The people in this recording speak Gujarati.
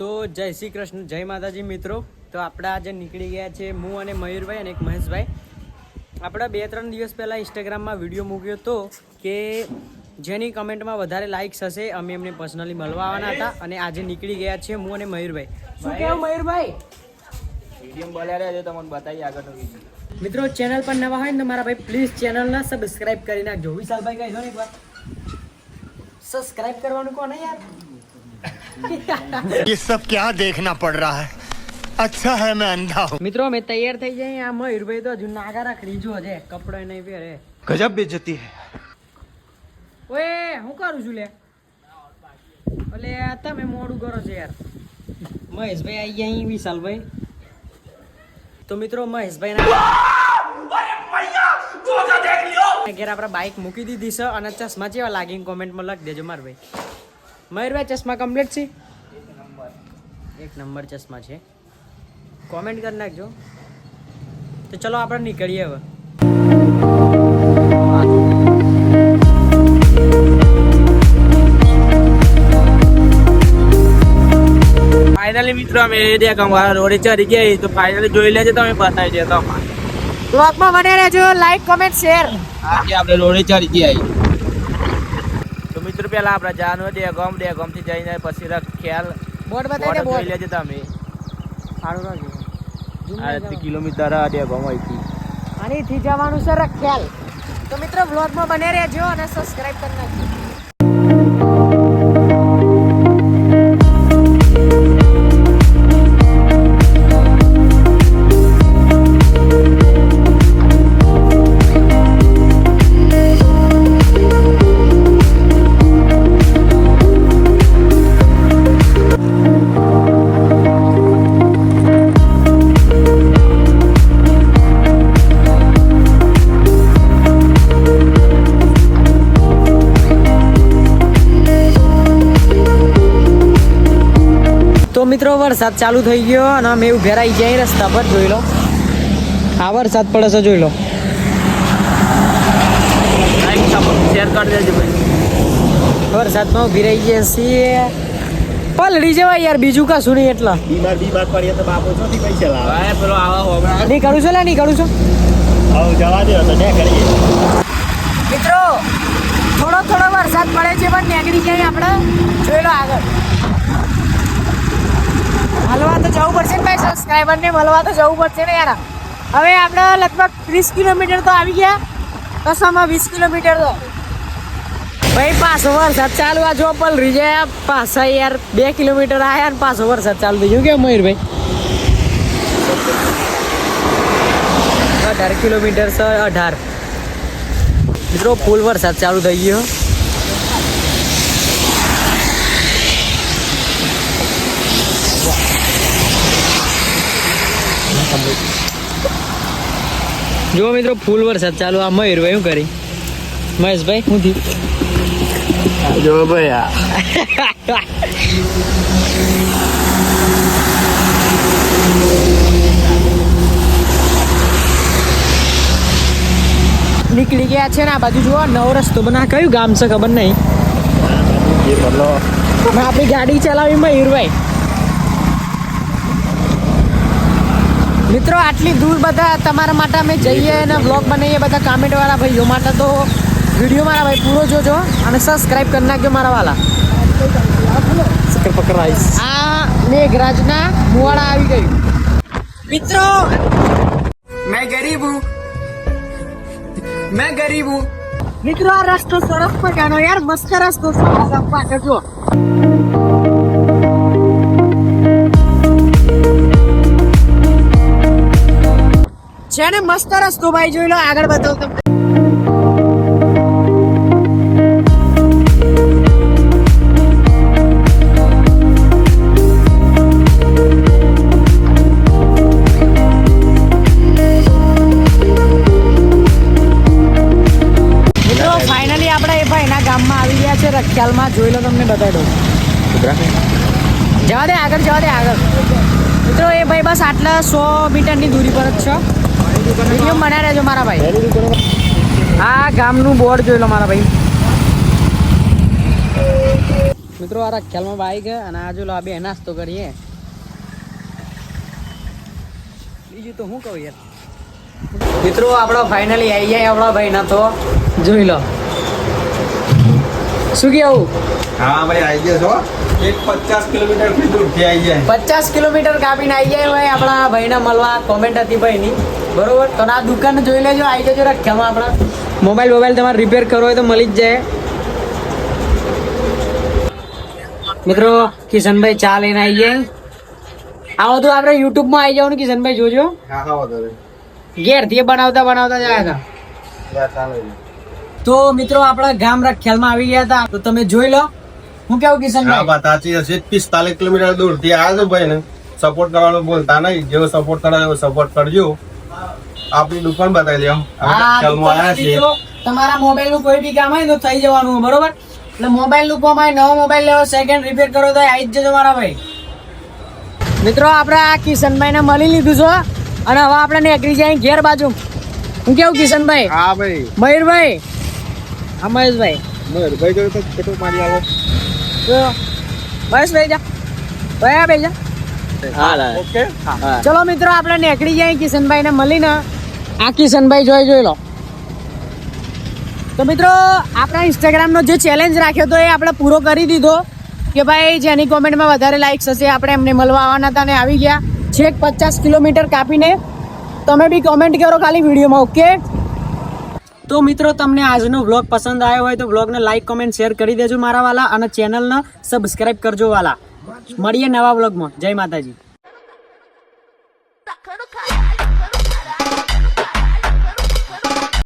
તો જય શ્રી કૃષ્ણ જય માતાજી મિત્રો. તો આપણે આજે નીકળી ગયા છે હું અને મયુરભાઈ અને એક મહેશભાઈ. આપણે બે ત્રણ દિવસ પહેલાં ઇન્સ્ટાગ્રામમાં વીડિયો મૂક્યો હતો કે જેની કમેન્ટમાં વધારે લાઇક્સ હશે અમે એમને પર્સનલી મળવા આવવાના હતા અને આજે નીકળી ગયા છે હું અને મયુરભાઈ. શું કહેવું મયુરભાઈ? વીડિયો બોલ્યા રહ્યા છે તમને બતાવી આગળનો વીડિયો મિત્રો ચેનલ પર નવા હોય ને તો મારા ભાઈ પ્લીઝ ચેનલને સબસ્ક્રાઇબ કરી નાખજો. વિશાલભાઈ કહી દો ને એકવાર. સબસ્ક્રાઇબ કરવાનું કોને યાર? ये सब क्या देखना पड़ रहा है अच्छा है मैं अंधा हूँ મિત્રો અમે તૈયાર થઈ જઈએ આ મયુરભાઈ તો હજુ નાગા રાખડી જો છે કપડો નહીં પહેરે ગજબ બેજતી હે ઓએ હું કરું છું લે ઓલે આ તમે મોડું કરો છો યાર મહેશભાઈ આવી ગયા અહીં વિશાલભાઈ તો મિત્રો મહેશભાઈ ના ઘેર આપણે બાઇક મૂકી દીધી છે અને ચશ્મા જેવા લાગીને કોમેન્ટમાં લખી દેજો માર ભાઈ મયુરભાઈ ચશ્મા કમ્પ્લીટ છે? એક નંબર ચશ્મા છે. કોમેન્ટ કરી નાખજો. તો ચલો આપણે નીકળીએ હવે. ફાઇનલી મિત્રો અમે દેખ અમારા રોડે ચડી ગયા તો ફાઇનલી જોઈ લેજો તમે બતાવી દેતો અમારે. બ્લોગમાં બને રહેજો લાઈક કમેન્ટ શેર આજે આપણે રોડે ચડી ગયા પેલા આપણે જવાનું ડેગોમ ડેગોમથી જઈને પછી ખ્યાલ. બોર્ડ બતાવી જોઈ લેજો તમે. સારું રાખજો. આ કિલોમીટર આ ડેગોમ અહીંથી. જવાનું છે રખ્યાલ તો મિત્રો વ્લોગમાં બને રહેજો અને સબસ્ક્રાઇબ કરી નાખજો. મિત્રો, વરસાદ ચાલુ થઈ ગયો અને અમે એવું ઘેરાઈ જાય રસ્તા પર, જોઈ લો. આ વરસાદ પડે છે, જોઈ લો. વરસાદમાં ઊભી રહી ગયા છીએ. પલડી જવાય યાર, બીજું કશું નહીં એટલા. બીમાર બીમાર પડીએ તો બાપો છો પેલો નહીં કરું છું, લે, નહીં કરું છું. મિત્રો, થોડો થોડો વરસાદ પડે છે, પણ નેગડી જાય આપણે. જોઈ લો આગળ. હલવા તો જવું પડશે ને ભાઈ સબસ્ક્રાઈબરને મળવા તો જવું પડશે ને યાર. હવે આપણે લગભગ ત્રીસ કિલોમીટર તો આવી ગયા. કસામાં વીસ કિલોમીટર તો. ભાઈ, પાછો વરસાદ ચાલુ આ જો પણ જાય. પાછા યાર બે કિલોમીટર આવ્યા ને પાછો વરસાદ ચાલુ થઈ ગયો. કે મયુરભાઈ અઢાર કિલોમીટર છે અઢાર. મિત્રો ફૂલ વરસાદ ચાલુ થઈ ગયો. જો મિત્રો ફૂલ વરસાદ ચાલુ. આ મયુરભાઈ હું કરી? મહેશભાઈ હું થયું? જો ભાઈ આ. નીકળી ગયા છે ને આ બાજુ જુઓ નવો રસ્તો બના કયું ગામ છે ખબર નહીં? આપણી ગાડી ચલાવી મયુરભાઈ. મિત્રો, આટલી દૂર બધા તમારા માટે અમે જઈએ અને વ્લોગ બનાવીએ, બધા કામેન્ટ વાળા ભાઈઓ માટે તો વીડિયો મારા ભાઈ, પૂરો જોજો અને સબસ્ક્રાઇબ કરી નાખજો મારા વાલા. આ મેઘરાજના મુવાડા આવી ગયું. મિત્રો, મેં ગરીબ હું. મેં ગરીબ હું. મિત્રો, આ રસ્તો સરસ મજાનો યાર, મસ્ત રસ્તો સરસ આપવા જો. છે ને મસ્ત રસ્તો ભાઈ જોઈ લો આગળ બતાવો તમને મિત્રો ફાઇનલી આપણે એ ભાઈના ગામમાં આવી ગયા છે રખિયાલમાં. જોઈ લો તમને બતાવી દઉં જવા દે આગળ જવા દે આગળ. મિત્રો એ ભાઈ બસ આટલા સો મીટરની દૂરી પર જ છે. વીડિયો બનાવી રહેજો મારા ભાઈ. આ ગામનું બોર્ડ જોઈ લો મારા ભાઈ. મિત્રો આ ખ્યાલમાં બાઈક ગયા અને આજુ લો બે નાસ્તો કરીએ. બીજું તો હું કહું યાર? મિત્રો આપણો ફાઇનલી આવી જાય આપણા ભાઈ ના તો. જોઈ લો. શું કેવું હા ભાઈ આવી ગયા છો. એક પચાસ કિલોમીટરથી દૂરથી આવી જાય પચાસ કિલોમીટર કાપીને આવી જાય ભાઈ આપણા ભાઈને મળવા. કોમેન્ટ હતી ભાઈની. બરોબર? તો આ દુકાન જોઈ લેજો આવી જજો રખ્યામાં આપણા. મોબાઈલ મોબાઈલ તમારે રિપેર કરવો હોય તો મળી જ જાય. મિત્રો કિશનભાઈ ચા લઈને આવી જાય આવો તો આપણે યુટ્યુબમાં આવી જવાનું કિશનભાઈ જોજો. હા હા ઘેરથી બનાવતા બનાવતા જાય હતા તો મિત્રો આપણા ગામ રખ્યાલમાં આવી ગયા હતા. તો તમે જોઈ લો. હું કેવું હા કિશનભાઈ વાત સાચી હશે પિસ્તાલીસ કિલોમીટર દૂરથી આવ્યા છો ભાઈ ને સપોર્ટ કરવાનું બોલતા નહીં. જેવો સપોર્ટ કરે એવો સપોર્ટ કરજો. આપણી દુકાન બતાવી દો તમારા મોબાઈલનું કોઈ બી કામ હોય તો થઈ જવાનું બરોબર? એટલે મોબાઈલનું નવો મોબાઈલ લેવો સેકન્ડ રિપેર કરો તો આવી જ જજો મારા ભાઈ. મિત્રો આપણે આ કિશનભાઈ ને મળી લીધું છે અને હવે આપણે નીકળી જાય ઘેર બાજુ. હું કેવું કિશનભાઈ? હા ભાઈ. મયુરભાઈ? હા મહેશભાઈ મયુરભાઈ તો ફોટો મારી આવો. મહેશભાઈ જા. ભાઈ આ ભાઈ જા. ઓકે ચલો મિત્રો આપણે નીકળી જાય કિશનભાઈ ને મળીને. આ કિશનભાઈ જોઈ જોઈ લો. તો મિત્રો આપણા ઇન્સ્ટાગ્રામનો જે ચેલેન્જ રાખ્યો હતો એ આપણે પૂરો કરી દીધો કે ભાઈ જેની કોમેન્ટમાં વધારે લાઇક્સ હશે આપણે એમને મળવા આવવાના હતા ને આવી ગયા. છેક પચાસ કિલોમીટર કાપીને તમે બી કોમેન્ટ કરો ખાલી વિડીયોમાં ઓકે તો મિત્રો તમને આજનો વ્લોગ પસંદ આવ્યો હોય તો વ્લોગને લાઇક કોમેન્ટ શેર કરી દેજો મારા વાલા અને ચેનલને સબસ્ક્રાઇબ કરજો વાલા. મળીએ નવા બ્લોગમાં જય માતાજી.